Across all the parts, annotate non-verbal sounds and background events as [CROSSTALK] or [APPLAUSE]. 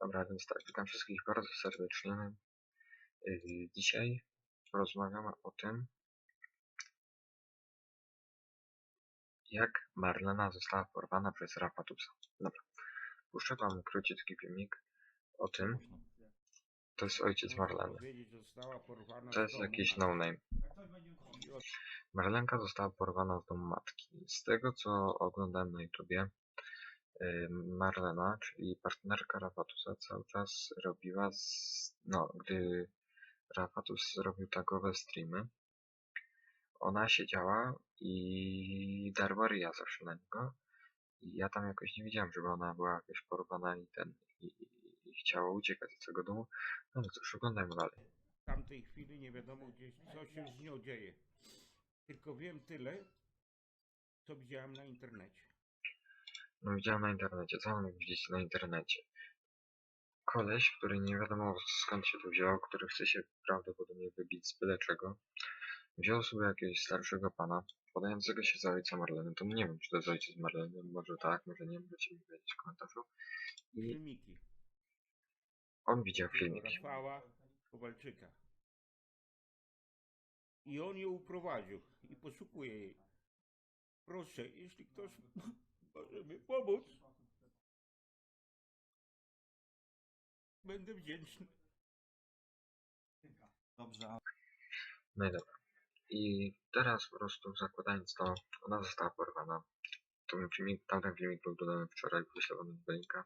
Dobra, więc tak, witam wszystkich bardzo serdecznie. Yy, Dzisiaj porozmawiamy o tym, jak Marlena została porwana przez Rafatusa. Dobra, puszczę wam króciutki filmik o tym. To jest ojciec Marleny. To jest jakiś no-name. Marlenka została porwana z domu matki. Z tego co oglądałem na YouTubie, Marlena, czyli partnerka Rafatusa, cały czas robiła, z... no, gdy Rafatus zrobił tagowe streamy, ona siedziała i darła ryja zawsze na niego. I ja tam jakoś nie widziałem, żeby ona była jakoś porwana i ten, i, i, i chciała uciekać z tego domu. No ale cóż, oglądajmy dalej. W tamtej chwili nie wiadomo gdzieś, co się z nią dzieje. Tylko wiem tyle, co widziałem na internecie. No widziałem na internecie, co mam widzieć na internecie? Koleś, który nie wiadomo skąd się tu wziął, który chce się prawdopodobnie wybić z byle czego, wziął sobie jakiegoś starszego pana, podającego się za ojca Marleny. To nie wiem, czy to jest ojciec Marleny, może tak, może nie, możecie mi powiedzieć w komentarzu. I Filmiki. on widział filmiki. Rafała Kowalczyka. I on ją uprowadził i poszukuje jej. Proszę, jeśli ktoś może mi pomóc, będę wdzięczny. Dobrze, a No i dobra. I teraz po prostu zakładając to, ona została porwana. Ten filmik, tamten filmik był dodany wczoraj, wam do linka.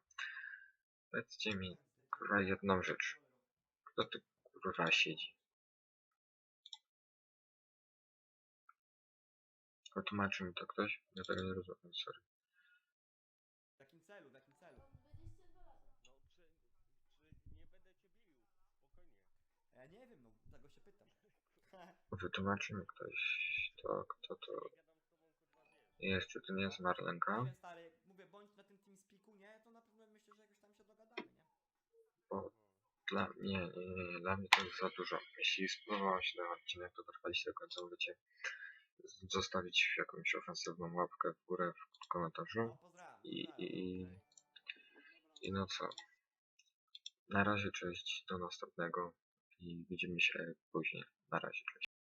Powiedzcie mi, kurwa, jedną rzecz. Kto tu kurwa siedzi? Wytłumaczy mi to ktoś? Ja tego nie rozumiem, sorry. Ja nie wiem, no tego się pytam. [LAUGHS] Wytłumaczy mi ktoś to, kto to jest, czy to nie jest Marlenka? Nie wiem, stary, mówię, bądź na tym TeamSpeaku, nie? To na pewno myślę, że jakoś tam się dogadamy, nie? Bo dla mnie, nie, nie, nie, dla mnie to jest za dużo. Jeśli spodobał się ten odcinek, to trwaliście do końca, możecie zostawić jakąś ofensywną łapkę w górę w komentarzu. No, pozdrawiam. I, pozdrawiam. i, i, i no co? Na razie cześć, do następnego i widzimy się później. Na razie cześć.